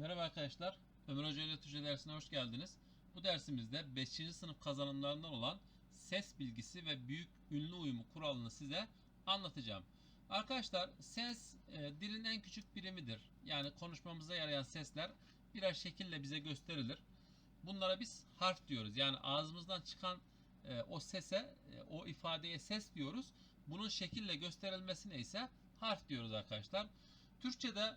Merhaba arkadaşlar. Ömer Hoca ile Türkçe dersine hoş geldiniz. Bu dersimizde 5. sınıf kazanımlarından olan ses bilgisi ve büyük ünlü uyumu kuralını size anlatacağım. Arkadaşlar ses e, dilin en küçük birimidir. Yani konuşmamıza yarayan sesler birer şekille bize gösterilir. Bunlara biz harf diyoruz. Yani ağzımızdan çıkan e, o sese, e, o ifadeye ses diyoruz. Bunun şekille gösterilmesine ise harf diyoruz arkadaşlar. Türkçe'de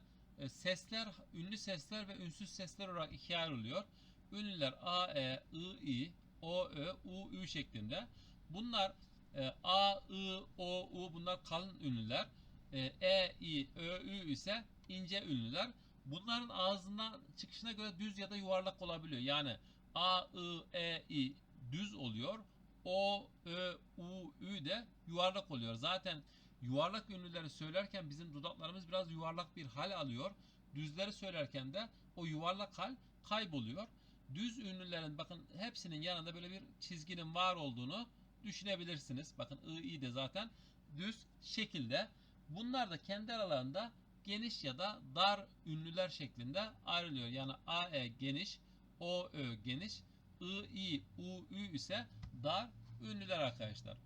sesler, ünlü sesler ve ünsüz sesler olarak ikiye ayrılıyor. Ünlüler A, E, I, I, O, Ö, U, Ü şeklinde. Bunlar e, A, I, O, U bunlar kalın ünlüler. E, E, I, Ö, Ü ise ince ünlüler. Bunların ağzından çıkışına göre düz ya da yuvarlak olabiliyor. Yani A, I, E, I düz oluyor. O, Ö, U, Ü de yuvarlak oluyor. Zaten yuvarlak ünlüleri söylerken bizim dudaklarımız biraz yuvarlak bir hal alıyor. Düzleri söylerken de o yuvarlak hal kayboluyor. Düz ünlülerin bakın hepsinin yanında böyle bir çizginin var olduğunu düşünebilirsiniz. Bakın I, I de zaten düz şekilde. Bunlar da kendi aralarında geniş ya da dar ünlüler şeklinde ayrılıyor. Yani A, E geniş, O, Ö geniş, I, I, U, Ü ise dar ünlüler arkadaşlar.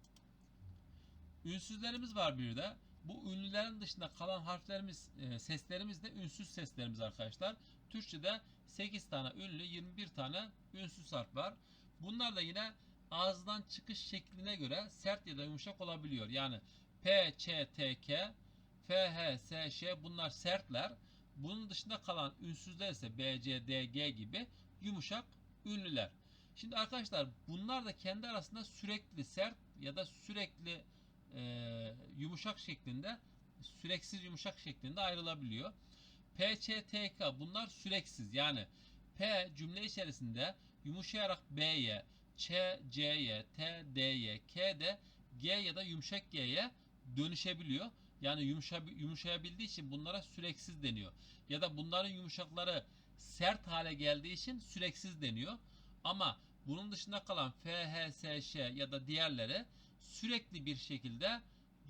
Ünsüzlerimiz var bir de. Bu ünlülerin dışında kalan harflerimiz, e, seslerimiz de ünsüz seslerimiz arkadaşlar. Türkçe'de 8 tane ünlü, 21 tane ünsüz harf var. Bunlar da yine ağızdan çıkış şekline göre sert ya da yumuşak olabiliyor. Yani P, Ç, T, K, F, H, S, Ş bunlar sertler. Bunun dışında kalan ünsüzler ise B, C, D, G gibi yumuşak ünlüler. Şimdi arkadaşlar bunlar da kendi arasında sürekli sert ya da sürekli e, yumuşak şeklinde süreksiz yumuşak şeklinde ayrılabiliyor. P, Ç, T, K bunlar süreksiz yani P cümle içerisinde yumuşayarak B'ye, Ç, C'ye, T, D'ye, K de G ya da yumuşak G'ye dönüşebiliyor. Yani yumuşa, yumuşayabildiği için bunlara süreksiz deniyor. Ya da bunların yumuşakları sert hale geldiği için süreksiz deniyor. Ama bunun dışında kalan F, H, S, Ş ya da diğerleri sürekli bir şekilde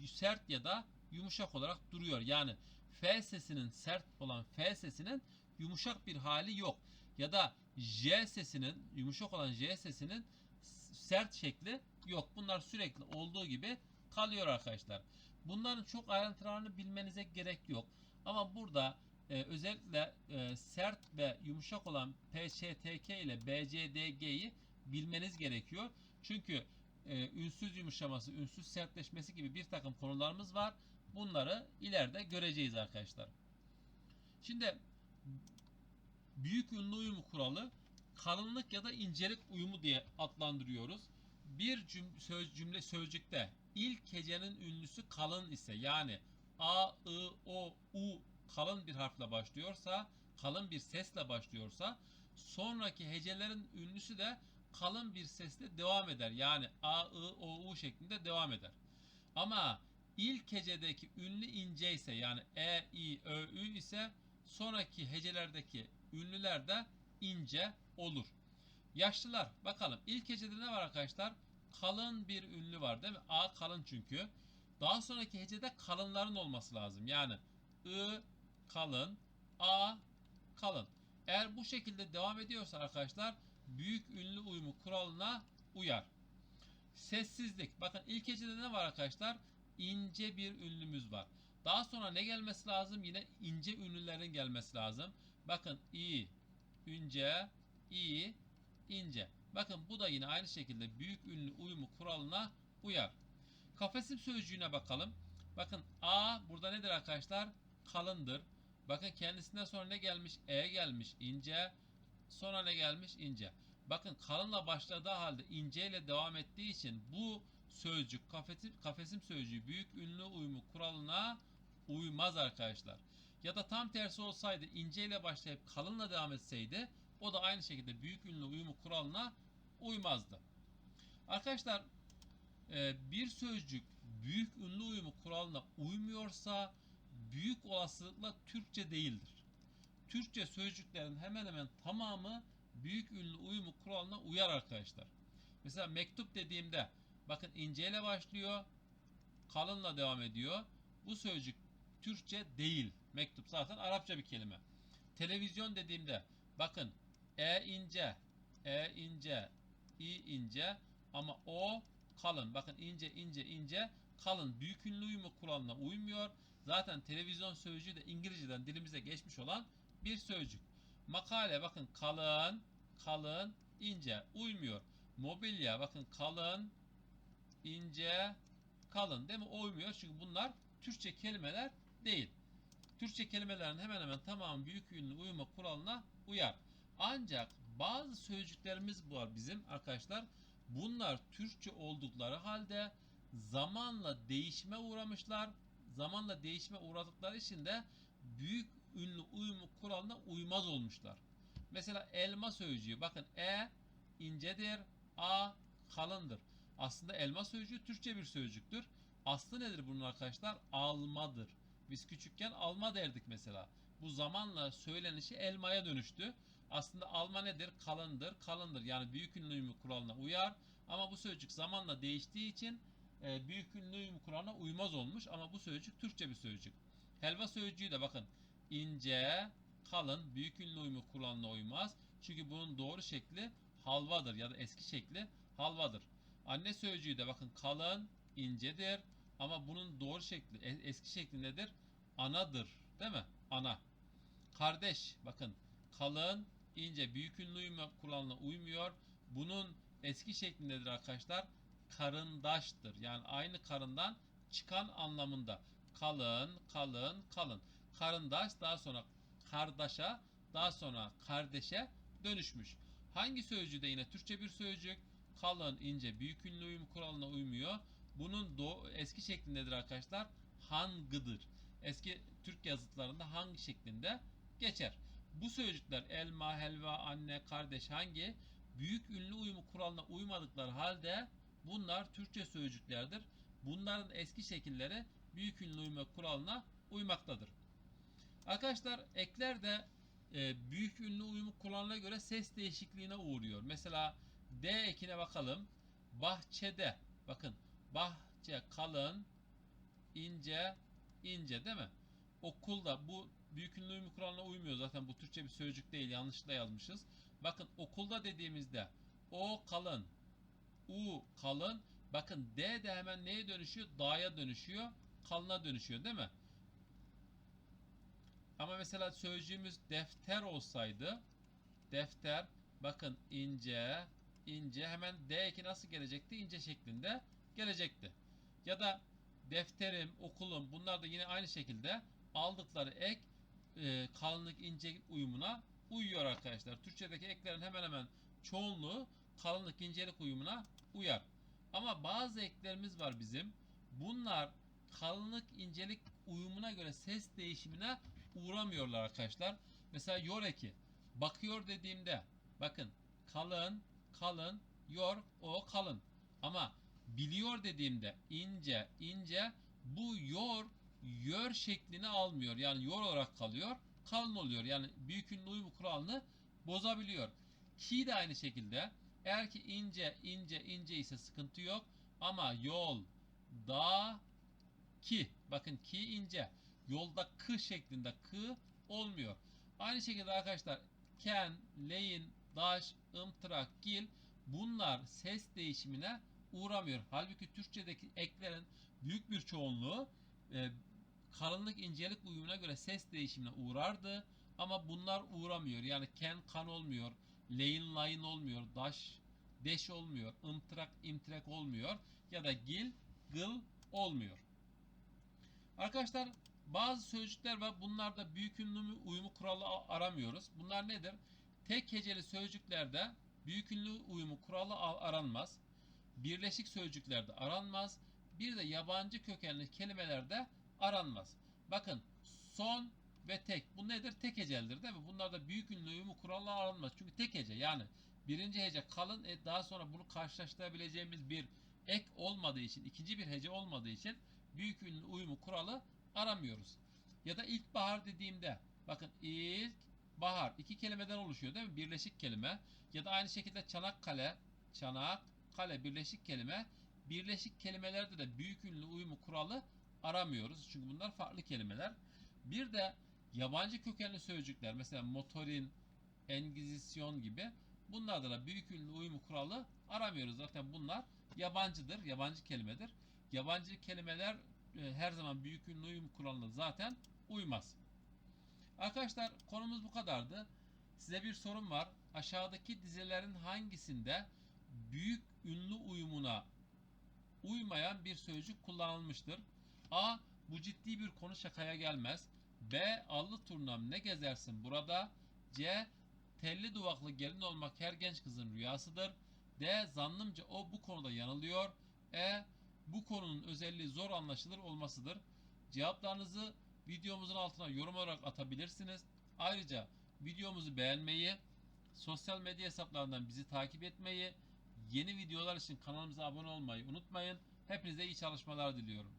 sert ya da yumuşak olarak duruyor. Yani F sesinin sert olan F sesinin yumuşak bir hali yok. Ya da J sesinin yumuşak olan J sesinin sert şekli yok. Bunlar sürekli olduğu gibi kalıyor arkadaşlar. Bunların çok ayrıntılarını bilmenize gerek yok. Ama burada e, özellikle e, sert ve yumuşak olan PÇTK ile BCDG'yi bilmeniz gerekiyor. Çünkü e, ünsüz yumuşaması, ünsüz sertleşmesi gibi bir takım konularımız var. Bunları ileride göreceğiz arkadaşlar. Şimdi büyük ünlü uyumu kuralı kalınlık ya da incelik uyumu diye adlandırıyoruz. Bir cümle, söz, cümle sözcükte ilk hecenin ünlüsü kalın ise yani A, I, O, U kalın bir harfle başlıyorsa, kalın bir sesle başlıyorsa sonraki hecelerin ünlüsü de kalın bir sesle devam eder. Yani A, I, O, U şeklinde devam eder. Ama ilk hecedeki ünlü ince ise yani E, I, Ö, Ü ise sonraki hecelerdeki ünlüler de ince olur. Yaşlılar bakalım ilk hecede ne var arkadaşlar? Kalın bir ünlü var değil mi? A kalın çünkü. Daha sonraki hecede kalınların olması lazım. Yani I kalın, A kalın. Eğer bu şekilde devam ediyorsa arkadaşlar büyük ünlü uyumu kuralına uyar. Sessizlik. Bakın ilk hecede ne var arkadaşlar? İnce bir ünlümüz var. Daha sonra ne gelmesi lazım? Yine ince ünlülerin gelmesi lazım. Bakın i, ince, i, ince. Bakın bu da yine aynı şekilde büyük ünlü uyumu kuralına uyar. Kafesim sözcüğüne bakalım. Bakın a burada nedir arkadaşlar? Kalındır. Bakın kendisinden sonra ne gelmiş? E gelmiş ince. Sonra ne gelmiş? ince. Bakın kalınla başladığı halde ince ile devam ettiği için bu sözcük kafesim, kafesim sözcüğü büyük ünlü uyumu kuralına uymaz arkadaşlar. Ya da tam tersi olsaydı ince ile başlayıp kalınla devam etseydi o da aynı şekilde büyük ünlü uyumu kuralına uymazdı. Arkadaşlar e, bir sözcük büyük ünlü uyumu kuralına uymuyorsa büyük olasılıkla Türkçe değildir. Türkçe sözcüklerin hemen hemen tamamı büyük ünlü uyumu kuralına uyar arkadaşlar. Mesela mektup dediğimde bakın inceyle başlıyor, kalınla devam ediyor. Bu sözcük Türkçe değil. Mektup zaten Arapça bir kelime. Televizyon dediğimde bakın E ince, E ince, İ ince ama O kalın. Bakın ince ince ince kalın. Büyük ünlü uyumu kuralına uymuyor. Zaten televizyon sözcüğü de İngilizceden dilimize geçmiş olan bir sözcük. Makale bakın kalın, kalın, ince uymuyor. Mobilya bakın kalın, ince, kalın değil mi? Uymuyor çünkü bunlar Türkçe kelimeler değil. Türkçe kelimelerin hemen hemen tamamı büyük ünlü uyuma kuralına uyar. Ancak bazı sözcüklerimiz var bizim arkadaşlar. Bunlar Türkçe oldukları halde zamanla değişime uğramışlar. Zamanla değişime uğradıkları için de büyük ünlü uyumu kuralına uymaz olmuşlar. Mesela elma sözcüğü bakın e incedir, a kalındır. Aslında elma sözcüğü Türkçe bir sözcüktür. Aslı nedir bunun arkadaşlar? Almadır. Biz küçükken alma derdik mesela. Bu zamanla söylenişi elmaya dönüştü. Aslında alma nedir? Kalındır. Kalındır. Yani büyük ünlü uyumu kuralına uyar. Ama bu sözcük zamanla değiştiği için e, büyük ünlü uyumu kuralına uymaz olmuş. Ama bu sözcük Türkçe bir sözcük. Helva sözcüğü de bakın ince, kalın, büyük ünlü uyumu kuralına uymaz. Çünkü bunun doğru şekli halvadır ya da eski şekli halvadır. Anne sözcüğü de bakın kalın, incedir. Ama bunun doğru şekli, e- eski şekli nedir? Anadır. Değil mi? Ana. Kardeş, bakın kalın, ince, büyük ünlü uyumu kuralına uymuyor. Bunun eski şekli nedir arkadaşlar? Karındaştır. Yani aynı karından çıkan anlamında. Kalın, kalın, kalın. Karındaş daha sonra kardeşa, daha sonra kardeşe dönüşmüş. Hangi sözcüğü de yine Türkçe bir sözcük. Kalın, ince, büyük ünlü uyum kuralına uymuyor. Bunun do eski şeklindedir arkadaşlar. Hangıdır. Eski Türk yazıtlarında hangi şeklinde geçer. Bu sözcükler elma, helva, anne, kardeş hangi büyük ünlü uyumu kuralına uymadıkları halde bunlar Türkçe sözcüklerdir. Bunların eski şekilleri büyük ünlü uyumu kuralına uymaktadır. Arkadaşlar ekler de e, büyük ünlü uyumu kuralına göre ses değişikliğine uğruyor. Mesela D ekine bakalım. Bahçede. Bakın bahçe kalın, ince, ince değil mi? Okulda bu büyük ünlü uyumu kuralına uymuyor zaten bu Türkçe bir sözcük değil yanlışlıkla yazmışız. Bakın okulda dediğimizde o kalın, u kalın. Bakın D de hemen neye dönüşüyor? Da'ya dönüşüyor, kalına dönüşüyor değil mi? Ama mesela sözcüğümüz defter olsaydı defter bakın ince ince hemen D eki nasıl gelecekti? İnce şeklinde gelecekti. Ya da defterim, okulum bunlar da yine aynı şekilde aldıkları ek e, kalınlık ince uyumuna uyuyor arkadaşlar. Türkçedeki eklerin hemen hemen çoğunluğu kalınlık incelik uyumuna uyar. Ama bazı eklerimiz var bizim. Bunlar kalınlık incelik uyumuna göre ses değişimine uğramıyorlar arkadaşlar. Mesela yor eki. Bakıyor dediğimde bakın kalın, kalın, yor, o kalın. Ama biliyor dediğimde ince, ince bu yor, yör şeklini almıyor. Yani yor olarak kalıyor. Kalın oluyor. Yani büyük ünlü uyumu kuralını bozabiliyor. Ki de aynı şekilde eğer ki ince, ince, ince ise sıkıntı yok. Ama yol, da, ki. Bakın ki ince. Yolda kı şeklinde kı olmuyor. Aynı şekilde arkadaşlar ken, leyin, daş, ımtırak, gil bunlar ses değişimine uğramıyor. Halbuki Türkçedeki eklerin büyük bir çoğunluğu e, kalınlık incelik uyumuna göre ses değişimine uğrardı. Ama bunlar uğramıyor. Yani ken kan olmuyor. Leyin layın olmuyor. Daş deş olmuyor. ımtırak imtirek olmuyor. Ya da gil gıl olmuyor. Arkadaşlar bazı sözcükler var. Bunlarda büyük ünlü uyumu kuralı aramıyoruz. Bunlar nedir? Tek heceli sözcüklerde büyük ünlü uyumu kuralı aranmaz. Birleşik sözcüklerde aranmaz. Bir de yabancı kökenli kelimelerde aranmaz. Bakın son ve tek. Bu nedir? Tek hecelidir değil mi? Bunlarda büyük ünlü uyumu kuralı aranmaz. Çünkü tek hece yani birinci hece kalın e, daha sonra bunu karşılaştırabileceğimiz bir ek olmadığı için, ikinci bir hece olmadığı için büyük ünlü uyumu kuralı aramıyoruz. Ya da ilkbahar dediğimde bakın ilk bahar iki kelimeden oluşuyor değil mi? Birleşik kelime. Ya da aynı şekilde Çanakkale, Çanak, kale birleşik kelime. Birleşik kelimelerde de büyük ünlü uyumu kuralı aramıyoruz. Çünkü bunlar farklı kelimeler. Bir de Yabancı kökenli sözcükler mesela motorin, engizisyon gibi bunlarda da büyük ünlü uyumu kuralı aramıyoruz. Zaten bunlar yabancıdır, yabancı kelimedir. Yabancı kelimeler e, her zaman büyük ünlü uyum kuralına zaten uymaz. Arkadaşlar konumuz bu kadardı. Size bir sorum var. Aşağıdaki dizilerin hangisinde büyük ünlü uyumuna uymayan bir sözcük kullanılmıştır? A. Bu ciddi bir konu şakaya gelmez. B. Allı turnam ne gezersin burada? C. Telli duvaklı gelin olmak her genç kızın rüyasıdır. D. Zannımca o bu konuda yanılıyor. E. Bu konunun özelliği zor anlaşılır olmasıdır. Cevaplarınızı videomuzun altına yorum olarak atabilirsiniz. Ayrıca videomuzu beğenmeyi, sosyal medya hesaplarından bizi takip etmeyi, yeni videolar için kanalımıza abone olmayı unutmayın. Hepinize iyi çalışmalar diliyorum.